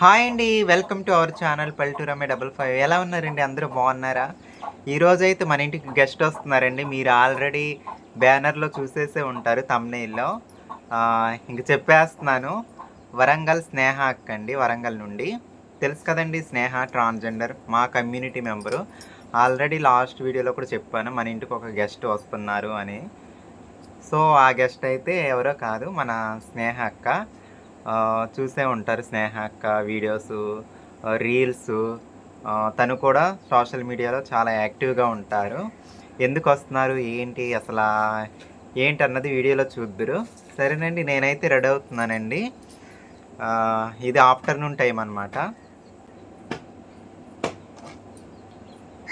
Hi అండి welcome to our channel Palleturamme double five. ఎలా ఉన్నారండి? అందరూ బాగున్నారా? ఈరోజు అయితే మన ఇంటికి గెస్ట్ వస్తున్నారండి. మీరు ఆల్రెడీ బ్యానర్లో చూసేసే ఉంటారు తమ్నేల్లో ఇంక చెప్పేస్తున్నాను. వరంగల్ స్నేహ అక్క అండి వరంగల్ నుండి. తెలుసు కదండి స్నేహ ట్రాన్స్జెండర్ మా కమ్యూనిటీ మెంబరు ఆల్రెడీ లాస్ట్ వీడియోలో కూడా చెప్పాను మన ఇంటికి ఒక గెస్ట్ వస్తున్నారు అని. సో ఆ గెస్ట్ అయితే ఎవరో కాదు మన స్నేహ అక్క. చూసే ఉంటారు స్నేహ అక్క వీడియోస్ రీల్స్. తను కూడా సోషల్ మీడియాలో చాలా యాక్టివ్గా ఉంటారు. ఎందుకు వస్తున్నారు? ఏంటి? అసలు ఏంటి అన్నది వీడియోలో చూద్దురు. సరేనండి నేనైతే రెడీ అవుతున్నానండి. ఇది ఆఫ్టర్నూన్ టైం అన్నమాట.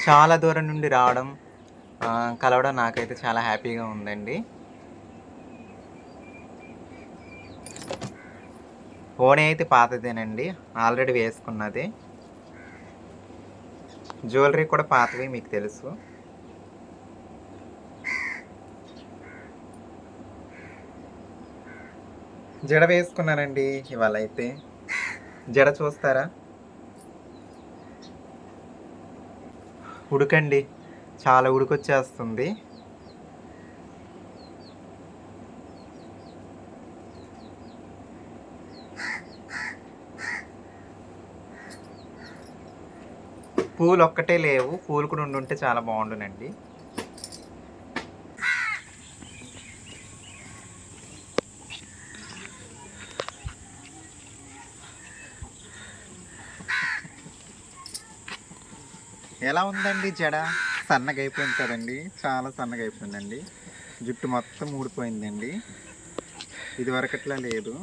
చాలా దూరం నుండి రావడం కలవడం నాకైతే చాలా హ్యాపీగా ఉందండి. ఓణి అయితే పాతదేనండి. ఆల్రెడీ వేసుకున్నది. జ్యువెలరీ కూడా పాతవి మీకు తెలుసు. జడ వేసుకున్నానండి ఇవాళ అయితే జడ చూస్తారా? ఉడకండి. చాలా ఉడికొచ్చేస్తుంది. పూలు ఒక్కటే లేవు. పూలు కూడా ఉండి ఉంటే చాలా బాగుండునండి. ఎలా ఉందండి జడ? సన్నగా అయిపోయింది కదండి. చాలా సన్నగా అయిపోయిందండి జుట్టు మొత్తం ఊడిపోయిందండి. ఇది వరకట్లా లేదు.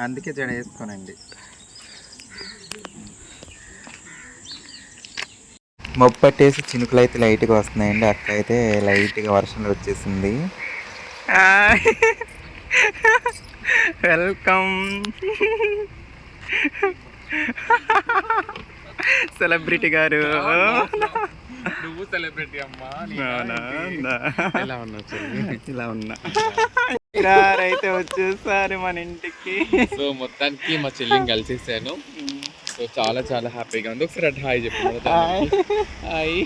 అందుకే జడ వేసుకోనండి. మొప్పట్టేసి చినుకులు అయితే లైట్గా వస్తున్నాయండి. అక్క అయితే లైట్గా వర్షంలో వచ్చేసింది. వెల్కమ్. సెలబ్రిటీ గారు. నువ్వు సెలబ్రిటీ అమ్మా అవునా? నా. ఎలా ఉన్నావు చెల్లి? ఇలా ఉన్నా. అయితే వచ్చేసారు మన ఇంటికి. సో మొత్తానికి మా చెల్లిని కలిసేసాను. సో చాలా చాలా హ్యాపీగా ఉంది. ఒకసారి అటు హాయ్ చెప్పు హాయ్.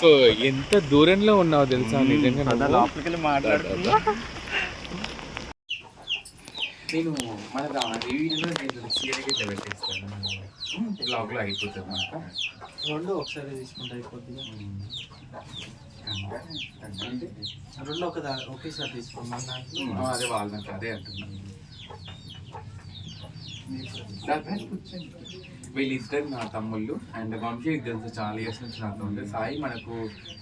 సో ఎంత దూరంలో ఉన్నావు తెలుసా నిజంగా? లోపలికి మాట్లాడుతున్నా నేను మన వీడియోలో నేను ఇట్లా పెట్టేస్తాను బ్లాగ్లో అయిపోతుంది మాట రెండు ఒకసారి తీసుకుంటే అయిపోద్దిగా. రెండు ఒక ఒకేసారి అదే వాళ్ళకి అదే అంటున్నాను. వీళ్ళిద్దరు నా తమ్ముళ్ళు అండ్ వంశీ తెలుసు చాలా ఇయర్స్ నుంచి నాతో ఉంది సాయి మనకు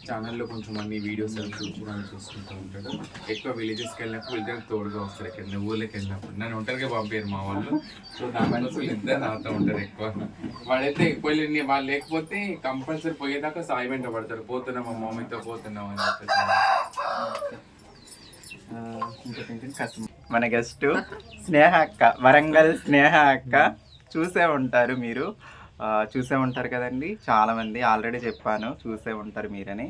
ఛానల్లో కొంచెం అన్ని వీడియోస్ అవి చూసుకుంటూ ఉంటాడు. ఎక్కువ విలేజెస్కి వెళ్ళినప్పుడు వీళ్ళిద్దరు తోడుగా వస్తారు ఎక్కడ ఊళ్ళకి వెళ్ళినప్పుడు. నన్ను ఒంటరిగా పంపారు మా వాళ్ళు. సో దాని వీళ్ళిద్దరు నాతో ఉంటారు ఎక్కువ. వాడైతే ఎక్కువ వాళ్ళు లేకపోతే కంపల్సరీ పోయేదాకా సాయి వెంట పడతారు పోతున్నాం మా మమ్మీతో పోతున్నాం అని చెప్పేసి. కష్టం. మన గెస్ట్ స్నేహ అక్క వరంగల్ స్నేహ అక్క చూసే ఉంటారు మీరు. చూసే ఉంటారు కదండి. చాలామంది ఆల్రెడీ చెప్పాను చూసే ఉంటారు మీరని.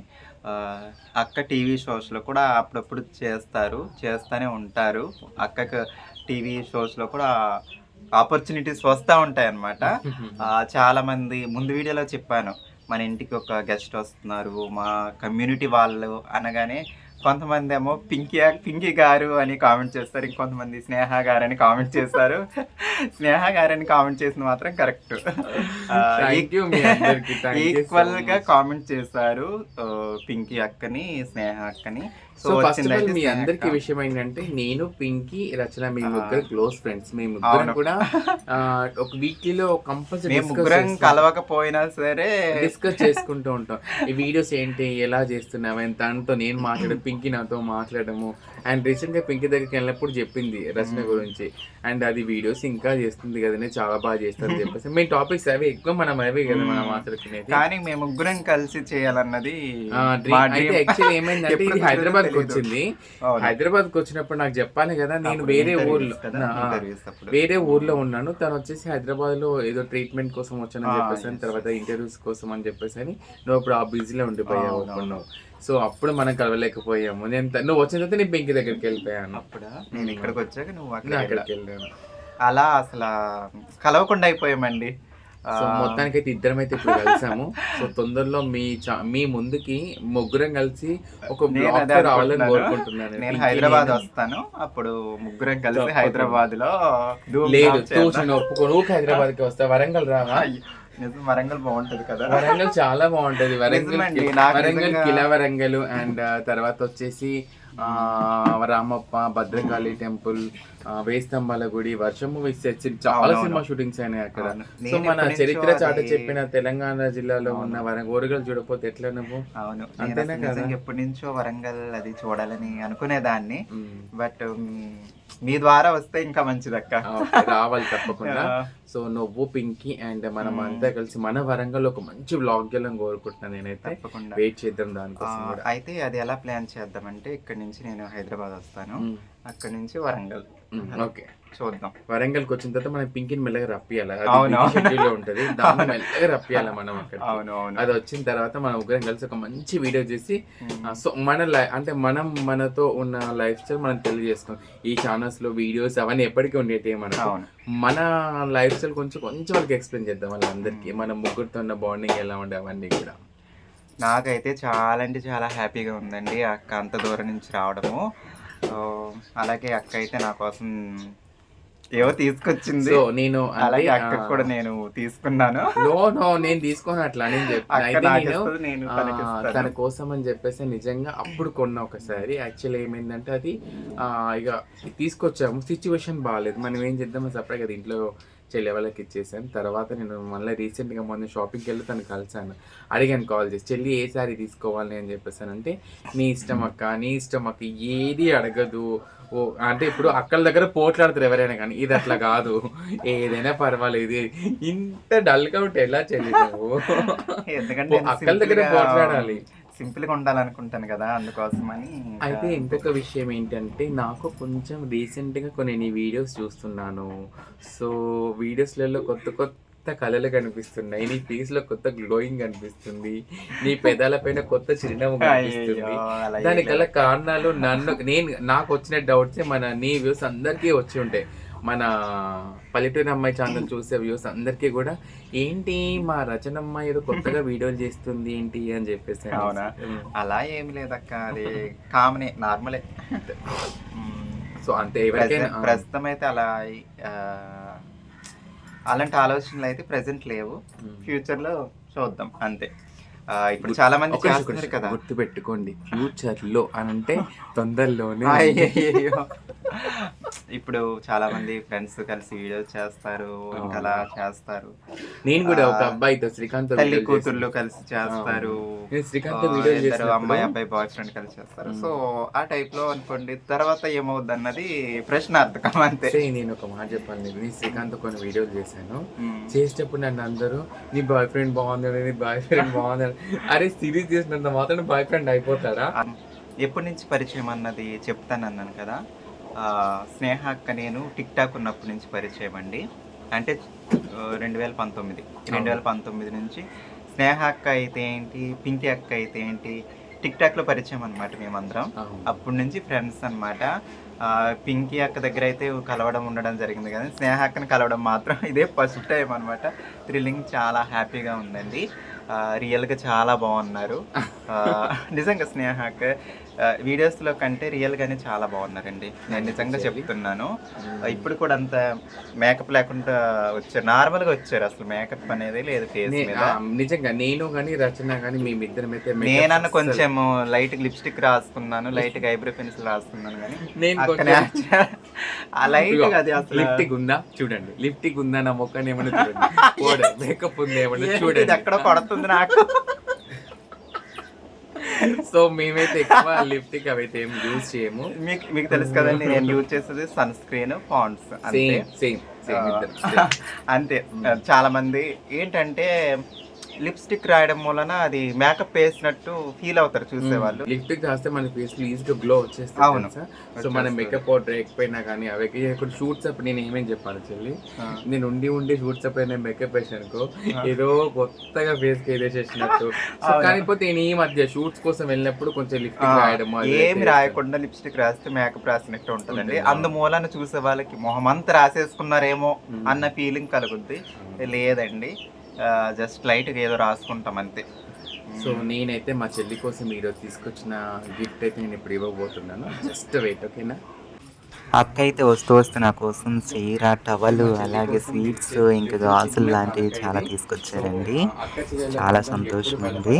అక్క టీవీ షోస్లో కూడా అప్పుడప్పుడు చేస్తారు చేస్తూనే ఉంటారు. అక్కకు టీవీ షోస్లో కూడా ఆపర్చునిటీస్ వస్తూ ఉంటాయి అన్నమాట చాలామంది ముందు వీడియోలో చెప్పాను మన ఇంటికి ఒక గెస్ట్ వస్తున్నారు మా కమ్యూనిటీ వాళ్ళు అనగానే కొంతమంది ఏమో పింకీ పింకీ గారు అని కామెంట్ చేస్తారు ఇంకొంతమంది స్నేహ గారు అని కామెంట్ చేస్తారు స్నేహ గారు అని కామెంట్ చేసిన మాత్రం కరెక్ట్ Thank you మీ అందరికీ. Thank you so ఈక్వల్గా much. కామెంట్ చేశారు ఆ, పింకీ అక్కని స్నేహ అక్కని సో ఫస్ట్ ఆఫ్ ఆల్ మీ అందరికి. విషయం ఏంటంటే నేను పింకీ రచన మీ ఆ. ముగ్గురు క్లోజ్ ఫ్రెండ్స్ మీ ముగ్గురు. కూడా ఒక వీక్లీలో కంపల్సరీ మేము ముగ్గురం కలవకపోయినా సరే. డిస్కస్ చేసుకుంటూ ఉంటాం. ఈ వీడియోస్ ఏంటి ఎలా చేస్తున్నావు అని తనతో నేను మాట్లాడడం పింకీ నాతో మాట్లాడము అండ్ రీసెంట్గా పింకీ దగ్గరికి వెళ్ళినప్పుడు చెప్పింది రచన గురించి. అండ్ అది వీడియోస్ ఇంకా చేస్తుంది కదనే చాలా బాగా చేస్తుంది చెప్పేసి. మీ టాపిక్స్ అవి ఎక్కువ మనం అవే కదా మనం మాట్లాడుకునేది. కానీ మేము ముగ్గురం కలిసి చేయాలన్నది ఏమైందంటే ఇది కుదిరేదో హైదరాబాద్కి. వచ్చింది. హైదరాబాద్కి వచ్చినప్పుడు నాకు చెప్పాలి కదా నేను వేరే ఊర్లో నా-. వేరే ఊర్లో ఉన్నాను. తను వచ్చేసి హైదరాబాద్లో ఏదో ట్రీట్మెంట్ కోసం వచ్చానని చెప్పేసి తర్వాత ఇంటర్వ్యూస్ కోసం అని చెప్పేసి అని నువ్వు అప్పుడు ఆ బిజీలో ఉండిపోయావు సో అప్పుడు మనం కలవలేకపోయాము. నేను నువ్వు వచ్చిన తర్వాత నేను పింకి దగ్గరికి వెళ్ళిపోయాను. అప్పుడా? నేను ఇక్కడికి వచ్చాక నువ్వు అక్కడికి వెళ్ళాను. అలా అసలు కలవకుండా అయిపోయామండి. సో మొత్తానికి అయితే ఇద్దరం అయితే ఇప్పుడు కలిసాము. సో తొందరలో మీ మీ ముందుకి ముగ్గురం కలిసి ఒక బ్లాగ్ రావాలని. కోరుకుంటున్నాను. నేను హైదరాబాద్ వస్తాను. అప్పుడు ముగ్గురం కలిసి. హైదరాబాద్లో లేదు ధామ్ చేద్దాం. తూచని ఒప్పుకో నువ్వు హైదరాబాద్కి వస్తా. వరంగల్ రావా? వరంగల్ బాగుంటది కదా. వరంగల్ చాలా బాగుంటది. వరంగల్ వరంగల్ కిలా వరంగల్ అండ్ తర్వాత వచ్చేసి రామప్ప భద్రకాళి టెంపుల్ వేస్తంబాల గుడి వర్షం మూవీస్ సెట్స్ చాలా. సినిమా షూటింగ్స్ అయినాయి అక్కడ. సో మన చరిత్ర చాట చెప్పిన తెలంగాణ జిల్లాలో ఉన్న అవును. వరం ఓరుగలు చూడకపోతే ఎట్లా నువ్వు అవును అంతేనా ఎప్పటి నుంచో వరంగల్ అది చూడాలని అనుకునేదాన్ని. బట్ మీ ద్వారా వస్తే ఇంకా మంచిదక్క. రావాలి తప్పకుండా. సో నువ్వు పింకీ అండ్ మనం. అంతా కలిసి మన వరంగల్ ఒక మంచి బ్లాగ్ చేయాలని కోరుకుంటున్నాను నేనైతే. తప్పకుండా. వెయిట్ చేద్దాం దానికోసం అయితే అది ఎలా ప్లాన్ చేద్దామంటే ఇక్కడ నుంచి నేను హైదరాబాద్ వస్తాను. అక్కడ నుంచి వరంగల్. ఓకే. చూద్దాం. వరంగల్కి వచ్చిన తర్వాత మనం పింకిని మెల్లగా రప్పియాలి. అవును. లో ఉంటది. దాన్ని మెల్లగా రప్పియాలి మనం అక్కడ అవును అవును. అది వచ్చిన తర్వాత మనం ముగ్గురం కలిసి ఒక మంచి వీడియో చేసి సో మన లై అంటే మనం మనతో ఉన్న లైఫ్ స్టైల్ మనం తెలియజేస్తాం. ఈ ఛానల్స్లో వీడియోస్ అవన్నీ ఎప్పటికీ ఉండేవి అవును. మన లైఫ్ స్టైల్ కొంచెం కొంచెం వాళ్ళకి ఎక్స్ప్లెయిన్ చేద్దాం వాళ్ళందరికీ మన ముగ్గురితో ఉన్న బాండింగ్ ఎలా ఉండే అవన్నీ కూడా. నాకైతే చాలా అంటే చాలా హ్యాపీగా ఉందండి అక్క అంత దూరం నుంచి రావడము. అలాగే అక్క అయితే నా కోసం ఏవో తీసుకొచ్చింది. సో నేను అలాగే అక్క కూడా నేను తీసుకున్నాను. నో నో నేను తీసుకోను అట్లా నేను ఇస్తాను. తన కోసం అని చెప్పేసి నిజంగా అప్పుడు కొన్న ఒకసారి. యాక్చువల్లీ ఏమైందంటే అది ఇక తీసుకొచ్చాము. సిచ్యువేషన్ బాగాలేదు మనం ఏం చేద్దామో సపరేట్ కదా ఇంట్లో చెల్లి వాళ్ళకి ఇచ్చేసాను. తర్వాత నేను మళ్ళీ రీసెంట్గా మొన్న షాపింగ్కి వెళ్ళి తను కలిసాను అడిగాను కాల్ చేసి చెల్లి ఏ సారీ తీసుకోవాలి? అని చెప్పేసానంటే నీ ఇష్టం అక్క నీ ఇష్టం అక్క. ఏది అడగదు. ఓ అంటే ఇప్పుడు అక్కల దగ్గర పోట్లాడతారు ఎవరైనా కానీ ఇది అట్లా కాదు. ఏదైనా పర్వాలేదు. ఇంత డల్గా ఉంటే ఎలా నువ్వు ఎందుకంటే అక్కల దగ్గర పోట్లాడాలి. సింపుల్గా ఉండాలనుకుంటాను కదా అందుకోసమని అయితే ఇంకొక విషయం ఏంటంటే నాకు కొంచెం రీసెంట్గా కొన్ని నీ వీడియోస్ చూస్తున్నాను. సో వీడియోస్లలో కొత్త కొత్త కళలు కనిపిస్తున్నాయి. నీ face లో కొత్త గ్లోయింగ్ కనిపిస్తుంది నీ పెదాల పైన కొత్త చిరునవ్వు కనిపిస్తుంది. దానికి గల. కారణాలు నన్ను నేను నాకు వచ్చిన డౌట్స్ మన నీ వ్యూస్ అందరికీ వచ్చి ఉంటాయి. మన పల్లెటూరు అమ్మాయి ఛానల్ చూసే వ్యూస్ అందరికీ కూడా ఏంటి మా రచనమ్మ ఏదో కొత్తగా వీడియోలు చేస్తుంది ఏంటి? అని చెప్పేసి. అవునా? అలా ఏమి లేదక్క అది కామనే నార్మలే. సో అంతే ఎవరికైనా ప్రస్తుతం అయితే అలా అలాంటి ఆలోచనలు అయితే ప్రెసెంట్ లేవు. ఫ్యూచర్లో చూద్దాం అంతే ఇప్పుడు చాలా మంది చేస్తున్నారు. కదా గుర్తు పెట్టుకోండి ఫ్యూచర్లో అని అంటే తొందరలోనే. ఇప్పుడు చాలా మంది ఫ్రెండ్స్ కలిసి వీడియోస్ చేస్తారు ఇంకా అలా చేస్తారు. నేను కూడా ఒక అబ్బాయితో శ్రీకాంత్ తల్లి కూతుర్లు కలిసి చేస్తారు. శ్రీకాంత్ వీడియో అమ్మాయి అబ్బాయి బాయ్ ఫ్రెండ్ కలిసి చేస్తారు. సో ఆ టైప్లో అనుకోండి తర్వాత ఏమవుద్ది అన్నది ప్రశ్నార్థకం అంతే. నేను ఒక మాట చెప్పాను నీకు. నేను శ్రీకాంత్ కొన్ని వీడియోలు చేశాను. చేసేటప్పుడు నన్ను అందరూ నీ బాయ్ ఫ్రెండ్ బాగుంది నీ బాయ్ ఫ్రెండ్ బాగుంది అరే సిరీస్ చేసినంత మాత్రం బాయ్ ఫ్రెండ్ అయిపోతాడా? ఆ, ఎప్పటి నుంచి పరిచయం అన్నది చెప్తాను అన్నాను కదా. స్నేహ అక్క నేను టిక్ టాక్ ఉన్నప్పటి నుంచి పరిచయం అండి. అంటే రెండు వేల పంతొమ్మిది. రెండు వేల పంతొమ్మిది నుంచి స్నేహ అక్క అయితే ఏంటి పింకీ అక్క అయితే ఏంటి టిక్ టాక్లో పరిచయం అనమాట మేమందరం. అప్పటి నుంచి ఫ్రెండ్స్ అనమాట పింకీ అక్క దగ్గర అయితే కలవడం ఉండడం జరిగింది కానీ స్నేహ అక్కని కలవడం మాత్రం ఇదే ఫస్ట్ టైం అనమాట థ్రిల్లింగ్ చాలా హ్యాపీగా ఉందండి. రియల్గా చాలా బాగున్నారు. నిజంగా స్నేహ అక్క వీడియోస్లో కంటే రియల్గానే చాలా బాగున్నారండి. నేను నిజంగా చెప్తున్నాను. ఆ, ఇప్పుడు కూడా అంత మేకప్ లేకుండా వచ్చారు. నార్మల్గా వచ్చారు అసలు మేకప్ అనేది లేదు ఫేస్ మీద. నిజంగా నేను కానీ రచన కానీ అయితే నేనన్న కొంచెం లైట్ లిప్స్టిక్ రాసుకున్నాను లైట్ ఐబ్రో పెన్సిల్ రాసుకున్నాను కానీ నేను ఆ లైట్ అది అసలు లిప్టిక్ ఉందా? చూడండి. లిప్టిక్ ఉందా? నా మొక్కని ఏమన్నా చూడండి. మేకప్ ఉంది ఇది చూడండి. ఎక్కడో కొడుతుంది నాకు? సో మేమైతే ఎక్కువ లిప్టిక్ అవైతే ఏం యూజ్ చేయము. మీకు మీకు తెలుసు కదండి నేను యూజ్ చేసేది సన్ స్క్రీన్ పాండ్స్ అంతే. సేమ్ సేమ్ అంతే. చాలా మంది ఏంటంటే లిప్స్టిక్ రాయడం వలన అది మేకప్ వేసినట్టు ఫీల్ అవుతారు చూసేవాళ్ళు. లిప్స్టిక్ రాస్తే మన ఫేస్లో ఈజీగా గ్లో అవును. వచ్చేస్తుంది సో మన. మేకప్ పౌడర్ ఎక్కిపోయినా కానీ అవి. ఇప్పుడు షూట్స్ అప్పుడు నేను ఏమేం చెప్పాను చెల్లి. నేను ఉండి ఉండి షూట్స్ అప్పుడు నేను మేకప్ వేసానుకో ఏదో కొత్తగా ఫేస్కి వేసేసినట్టు సో అవును. కాకపోతే నేను ఈ మధ్య షూట్స్ కోసం వెళ్ళినప్పుడు కొంచెం లిప్స్టిక్ రాయడం ఏమి రాయకుండా లిప్స్టిక్ రాస్తే మేకప్ రాసినట్టు ఉంటుందండి. ఉంటుంది, అందు మూలాన చూసే వాళ్ళకి మొహం అంతా రాసేసుకున్నారేమో. అన్న ఫీలింగ్ కలుగుద్ది. లేదండి. జస్ట్ లైట్గా ఏదో రాసుకుంటాం అంతే. సో నేనైతే మా చెల్లి కోసం ఈరోజు తీసుకొచ్చిన గిఫ్ట్ అయితే నేను ఇప్పుడు ఇవ్వబోతున్నాను. జస్ట్ వెయిట్ ఓకేనా అక్క అయితే వస్తూ వస్తూ నా కోసం చీర టవలు అలాగే స్వీట్స్ ఇంకా గాజులు లాంటివి చాలా తీసుకొచ్చారండి. చాలా సంతోషం అండి.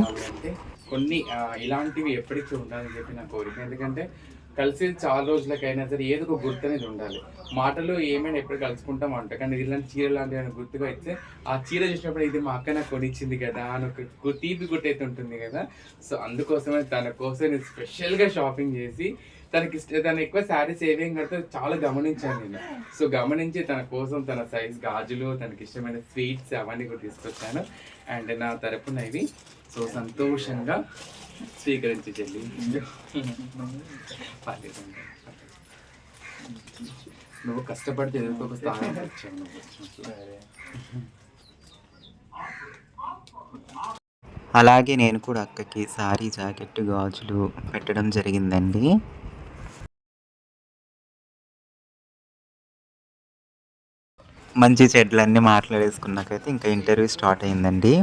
కొన్ని ఇలాంటివి ఎప్పటికీ ఉండాలని చెప్పి నా కోరిక. ఎందుకంటే కలిసి చాలా రోజులకైనా సరే ఏదో ఒక గుర్తు అనేది ఉండాలి. మాటలు ఏమైనా ఎప్పుడు కలుసుకుంటాం అంట. కానీ ఇలాంటి చీర లాంటివి ఏమైనా గుర్తుగా ఇస్తే ఆ చీర చూసినప్పుడు ఇది మా అక్క నాకు కొనిచ్చింది కదా అని ఒక తీపి గుర్తు అయితే ఉంటుంది కదా. సో అందుకోసమే తన కోసం నేను స్పెషల్గా షాపింగ్ చేసి తనకి ఇష్ట తను ఎక్కువ శారీస్ ఏమేం కడితే చాలా గమనించాను నేను. సో గమనించి తన కోసం తన సైజ్ గాజులు తనకి ఇష్టమైన స్వీట్స్ అవన్నీ కూడా తీసుకొచ్చాను. అండ్ నా తరపున ఇవి. సో సంతోషంగా స్వీకరించి చెల్లి నువ్వు కష్టపడితే ఏదో ఒక స్థానం వచ్చావు నువ్వు అలాగే నేను కూడా అక్కకి సారీ జాకెట్ గాజులు పెట్టడం జరిగిందండి. మంచి చెడ్లన్నీ మాట్లాడేసుకున్నాకైతే ఇంకా ఇంటర్వ్యూ స్టార్ట్ అయిందండి.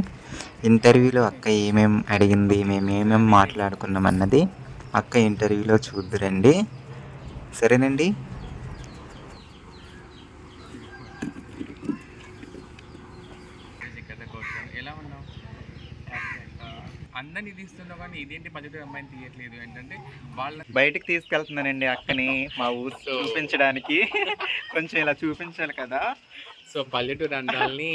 ఇంటర్వ్యూలో అక్క ఏమేం అడిగింది మేము ఏమేం మాట్లాడుకున్నాం అన్నది అక్క ఇంటర్వ్యూలో చూద్దురండి. సరేనండి? ఎలా ఉన్నావు అందరినీ తీస్తున్నావు కానీ ఇదేంటి పద్ధతి అమ్మాయిని తీయట్లేదు ఏంటంటే వాళ్ళ బయటికి తీసుకెళ్తున్నానండి అక్కని మా ఊరు చూపించడానికి. కొంచెం ఇలా చూపించాలి కదా. సో పల్లెటూరు అందాలని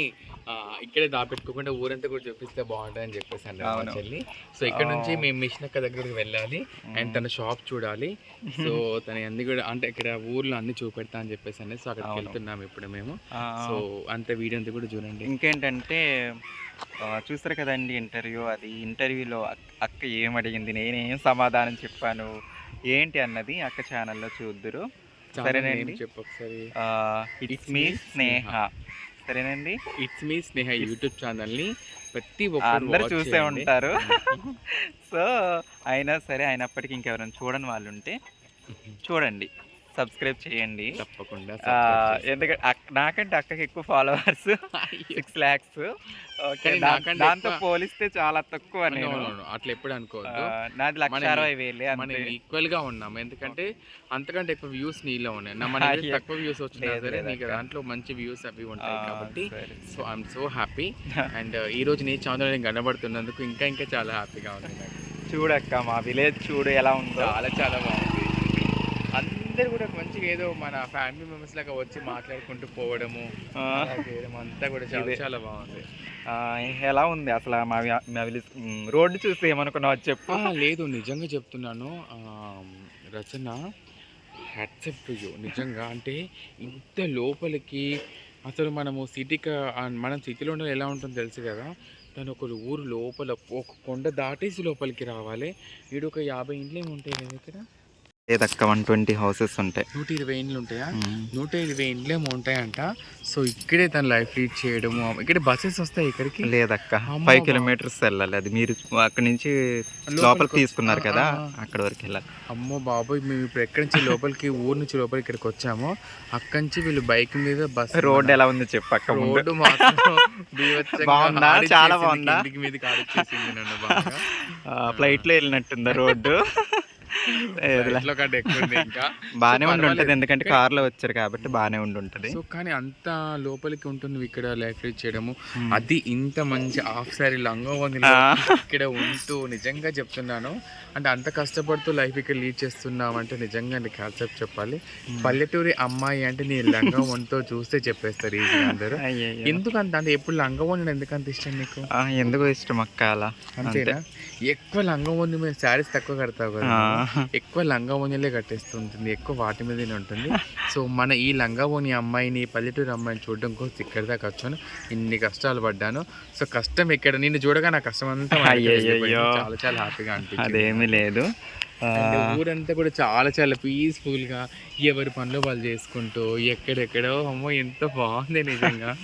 ఇక్కడే దాపెట్టుకోకుండా ఊరంతా కూడా చూపిస్తే బాగుంటుంది అని చెప్పేసి అన్నారు అవును. చెల్లి. సో ఇక్కడ నుంచి. మేము మిషన్ అక్క దగ్గరికి వెళ్ళాలి అండ్ తన షాప్ చూడాలి. సో తన అన్ని కూడా అంటే ఇక్కడ ఊర్లో అన్ని చూపెడతా అని చెప్పేసి అనేది సో అక్కడికి అవును. వెళ్తున్నాం ఇప్పుడు మేము. సో అంత వీడియో అంతా కూడా చూడండి. ఇంకేంటంటే చూస్తారు కదండి ఇంటర్వ్యూ? అది ఇంటర్వ్యూలో అక్- అక్క ఏం అడిగింది? నేనేం సమాధానం చెప్పాను? ఏంటి అన్నది అక్క ఛానల్లో చూద్దురు. సరేనండి. నేమ్ చెప్పు ఒకసారి. ఇట్స్ మీ స్నేహ సరేనండి. ఇట్స్ మీ స్నేహ యూట్యూబ్ ఛానల్ని ప్రతి అందరు ఒక్కరు చూసే ఉంటారు. సో అయినా సరే అయినప్పటికీ ఇంకెవరైనా చూడని వాళ్ళు ఉంటే చూడండి. సబ్స్క్రైబ్ చేయండి. తప్పకుండా ఎందుకంటే నాకంటే అక్కకి ఎక్కువ ఫాలోవర్స్ సిక్స్ ల్యాక్స్. నాకంటే దాంతో పోలిస్తే చాలా తక్కువ అట్లా ఎప్పుడు అనుకోవద్దు. నాది లక్ష అరవై వేలే మనం ఈక్వల్గా ఉన్నాం. ఎందుకంటే అంతకంటే ఎక్కువ వ్యూస్ నీలో ఉన్నాయి. నా మన అయ్యో. తక్కువ వ్యూస్ వచ్చినా లేదు, సరే లేదు నీకు అక్క. దాంట్లో మంచి వ్యూస్ అవి ఉంటాయి కాబట్టి so I'm so happy and ఈ రోజు నీ ఛానల్ నేను కనబడుతున్నందుకు ఇంకా ఇంకా చాలా హ్యాపీగా ఉంది చూడక్క మా విలేజ్ చూడు ఎలా ఉందో. చాలా చాలా బాగుంది. అందరు కూడా మంచిగా ఏదో మన ఫ్యామిలీ మెంబర్స్ లాగా వచ్చి మాట్లాడుకుంటూ పోవడము అంతా కూడా చాలా. చాలా బాగుంది. ఎలా ఉంది అసలు మా విలేజ్ రోడ్డు చూసి ఏమనుకున్నావు చెప్పు. లేదు నిజంగా చెప్తున్నాను. రచన హ్యాట్సప్ టు యూ నిజంగా అంటే ఇంత లోపలికి అసలు మనము సిటీకి మనం సిటీలో ఉండే ఎలా ఉంటుందో తెలుసు కదా. తను ఒక ఊరు లోపల ఒక కొండ దాటేసి లోపలికి రావాలి. వీడు ఒక యాభై ఏమి ఉంటాయి కదా ఇక్కడ? లేదక్క వన్ ట్వంటీ హౌసెస్ ఉంటాయి. నూట ఇరవై ఇండ్లు ఉంటాయా. నూట ఇరవై ఇండ్లు ఏమో ఉంటాయంట. సో ఇక్కడే తన లైఫ్ లీడ్ చేయడము. ఇక్కడ బస్సెస్ వస్తాయి ఇక్కడికి? లేదక్క. ఫైవ్ కిలోమీటర్స్ వెళ్ళాలి. అది మీరు అక్కడి నుంచి లోపలికి తీసుకున్నారు కదా. అక్కడ వరకు వెళ్ళాలి. అమ్మో బాబోయ్ మేము ఇప్పుడు ఎక్కడి నుంచి లోపలికి ఊరు నుంచి లోపలికి ఇక్కడికి వచ్చామో అక్కడి నుంచి వీళ్ళు బైక్ మీద బస్ రోడ్ ఎలా ఉంది చెప్పు అక్క రోడ్డు బాగుందా? చాలా బాగుందా? ఫ్లైట్లో వెళ్ళినట్టుందా రోడ్డు. బాగానే సో ఉండి ఉంటుంది. ఎందుకంటే కార్లో వచ్చారు కాబట్టి బాగానే ఉండి ఉంటుంది. సో కానీ అంత లోపలికి ఉంటుంది ఇక్కడ లైఫ్ లీడ్ చేయడము. అది ఇంత మంచి హాఫ్ సారీ లంగా ఉంది. ఇక్కడ ఉంటూ నిజంగా చెప్తున్నాను. అంటే అంత కష్టపడుతూ లైఫ్ ఇక్కడ లీడ్ చేస్తున్నావు అంటే నిజంగా నీకు కాన్సెప్ట్ చెప్పాలి. పల్లెటూరి అమ్మాయి అంటే నీ లంగా వంతో చూస్తే చెప్పేస్తారు ఈజీ అందరూ. అయ్యయ్యో. ఎందుకు అంత అంటే ఎప్పుడు లంగా వండి ఎందుకు అంత ఇష్టం నీకు ఎందుకు ఇష్టం అక్క అలా అంతే. అంతేనా? ఎక్కువ లంగా వండి మేము శారీస్ తక్కువ కడతావు కదా. ఎక్కువ లంగా ఓణిలే కట్టేస్తుంటుంది ఎక్కువ వాటి మీదనే ఉంటుంది. సో మన ఈ లంగా ఓణి అమ్మాయిని పల్లెటూరు అమ్మాయిని చూడడం కోసం ఇక్కడి దాకా వచ్చాను. ఇన్ని కష్టాలు పడ్డాను. సో కష్టం ఇక్కడ నిన్ను చూడగా నా కష్టం అంతా. చాలా చాలా హ్యాపీగా అనిపించింది. అదేమీ లేదు. ఊరంతా కూడా చాలా చాలా పీస్ఫుల్గా ఎవరి పనులు వాళ్ళు చేసుకుంటూ ఎక్కడెక్కడో అమ్మో ఎంత బాగుంది నిజంగా.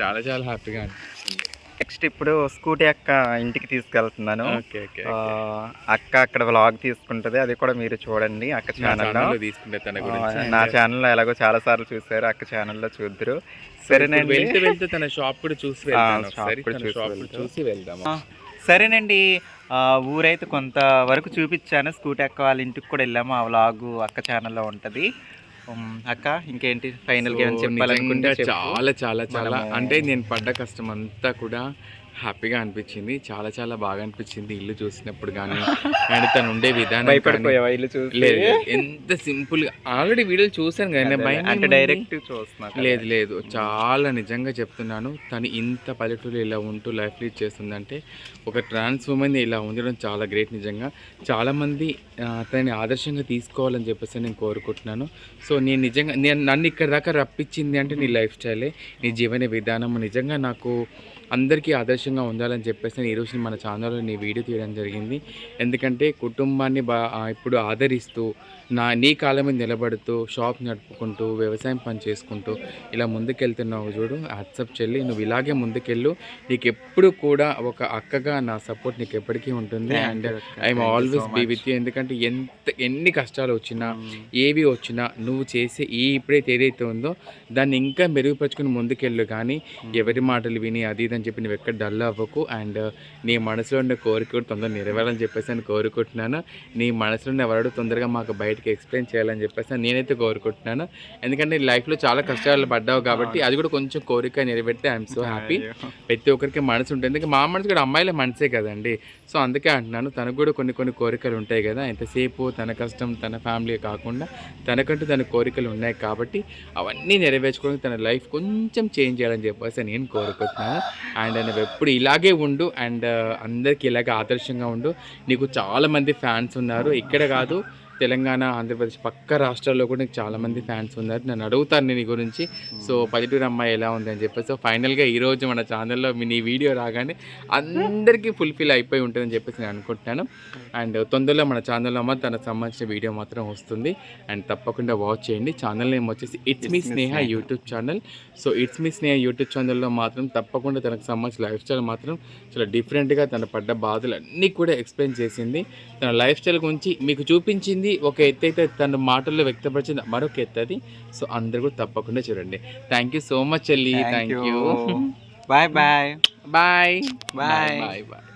చాలా చాలా హ్యాపీగా అనిపించింది. నెక్స్ట్ ఇప్పుడు స్కూటీ అక్క ఇంటికి తీసుకెళ్తున్నాను. ఓకే ఓకే ఆ, అక్క అక్కడ వ్లాగ్ తీసుకుంటది. అది కూడా మీరు చూడండి అక్క ఛానల్లో నా ఛానల్లో ఎలాగో చాలా సార్లు చూసారు. అక్క ఛానల్లో చూద్దరు. సరేనండి. వెళ్తూ వెళ్తూ తన షాప్ కూడా చూసి చూసి వెళ్దాము సరేనండి. ఊరైతే కొంత వరకు చూపించాను. స్కూటీ అక్క వాళ్ళ ఇంటికి కూడా వెళ్ళాము. ఆ వ్లాగ్ అక్క ఛానల్లో ఉంటుంది. అక్క ఇంకేంటి ఫైనల్గా సో చెప్పాలనుకుంటే. చాలా చాలా చాలా అంటే నేను పడ్డ కష్టం అంతా కూడా హ్యాపీగా అనిపించింది. చాలా చాలా బాగా అనిపించింది. ఇల్లు చూసినప్పుడు కానీ అండ్ తను ఉండే విధానం ఇల్లు లేదు. ఎంత సింపుల్గా ఆల్రెడీ వీడియోలు చూసాను కానీ భయం అంటే? డైరెక్ట్ చూస్తున్నా కదా. లేదు లేదు. చాలా నిజంగా చెప్తున్నాను. తను ఇంత పల్లెటూరు ఇలా ఉంటూ లైఫ్ లీడ్ చేస్తుందంటే ఒక ట్రాన్స్ ఉమెన్ ఇలా ఉండడం చాలా గ్రేట్ నిజంగా. చాలామంది తనని ఆదర్శంగా తీసుకోవాలని చెప్పేసి నేను కోరుకుంటున్నాను. సో నేను నిజంగా నేను నన్ను ఇక్కడ దాకా రప్పించింది అంటే నీ లైఫ్ స్టైలే నీ జీవన విధానం నిజంగా నాకు అందరికీ ఆదర్శంగా ఉండాలని చెప్పేసి నేను ఈరోజు మన ఛానల్లో నీ వీడియో తీయడం జరిగింది. ఎందుకంటే కుటుంబాన్ని బా ఇప్పుడు ఆదరిస్తూ నా నీ కాలం మీద నిలబడుతూ షాప్ నడుపుకుంటూ వ్యవసాయం పని చేసుకుంటూ ఇలా ముందుకెళ్తున్నావు చూడు వాట్సప్ చెల్లి నువ్వు ఇలాగే ముందుకెళ్ళు నీకు ఎప్పుడు కూడా ఒక అక్కగా నా సపోర్ట్ నీకు ఎప్పటికీ ఉంటుంది and. I'm always be. With you ఎందుకంటే ఎంత ఎన్ని కష్టాలు వచ్చినా ఉమ్. ఏవి వచ్చినా నువ్వు చేసే ఈ ఇప్పుడైతే ఏదైతే ఉందో దాన్ని ఇంకా మెరుగుపరుచుకుని ముందుకెళ్ళు కానీ ఎవరి మాటలు విని అది ఇది అని చెప్పి నువ్వు ఎక్కడ డల్ అవ్వకు అండ్ నీ మనసులో ఉండే కోరిక తొందరగా నెరవేరాలని చెప్పేసి నేను కోరుకుంటున్నాను నీ మనసులో ఉన్న ఎవరు తొందరగా మాకు బయటకి ఎక్స్ప్లెయిన్ చేయాలని చెప్పేసి నేనైతే కోరుకుంటున్నాను. ఎందుకంటే లైఫ్లో చాలా కష్టాలు పడ్డావు కాబట్టి అది కూడా కొంచెం కోరిక నెరవేరితే ఐఎమ్ సో హ్యాపీ. ప్రతి ఒక్కరికి మనసు ఉంటుంది. ఎందుకంటే మా మనసు కూడా అమ్మాయిల మనసే కదండి. సో అందుకే అంటున్నాను తనకు కూడా కొన్ని కొన్ని కోరికలు ఉంటాయి కదా. ఎంతసేపు తన కష్టం తన ఫ్యామిలీ కాకుండా తనకంటూ తన కోరికలు ఉన్నాయి కాబట్టి అవన్నీ నెరవేర్చుకోవడానికి తన లైఫ్ కొంచెం చేంజ్ చేయాలని చెప్పేసి నేను కోరుకుంటున్నాను. అండ్ నువ్వు ఎప్పుడు ఇలాగే ఉండు. అండ్ అందరికీ ఇలాగే ఆదర్శంగా ఉండు. నీకు చాలా మంది ఫ్యాన్స్ ఉన్నారు. ఇక్కడ కాదు తెలంగాణ ఆంధ్రప్రదేశ్ పక్క రాష్ట్రాల్లో కూడా నీకు చాలా మంది ఫ్యాన్స్ ఉన్నారు. నన్ను అడుగుతాను నీ గురించి. సో పల్లెటూరు అమ్మాయి ఎలా ఉంది అని చెప్పి సో ఫైనల్గా ఈరోజు మన ఛానల్లో మీ నీ వీడియో రాగానే అందరికీ ఫుల్ఫిల్ అయిపోయి ఉంటుందని చెప్పేసి నేను అనుకుంటున్నాను. అండ్ తొందరలో మన ఛానల్లో అమ్మ తనకు సంబంధించిన వీడియో మాత్రం వస్తుంది. అండ్ తప్పకుండా వాచ్ చేయండి. ఛానల్ నేమ్ వచ్చేసి it's me Sneha YouTube channel. So it's me Sneha YouTube ఛానల్లో మాత్రం తప్పకుండా తనకు సంబంధించిన లైఫ్ స్టైల్ మాత్రం చాలా డిఫరెంట్గా తన పడ్డ బాధలు అన్నీ కూడా ఎక్స్ప్లెయిన్ చేసింది. తన లైఫ్ స్టైల్ గురించి మీకు చూపించింది ఒక ఎత్తు అయితే తన మాటల్లో వ్యక్తపరిచింది మరొక ఎత్తు అది. సో అందరు కూడా తప్పకుండా చూడండి. Thank you so much Thank thank. You bye bye bye Bye. Bye bye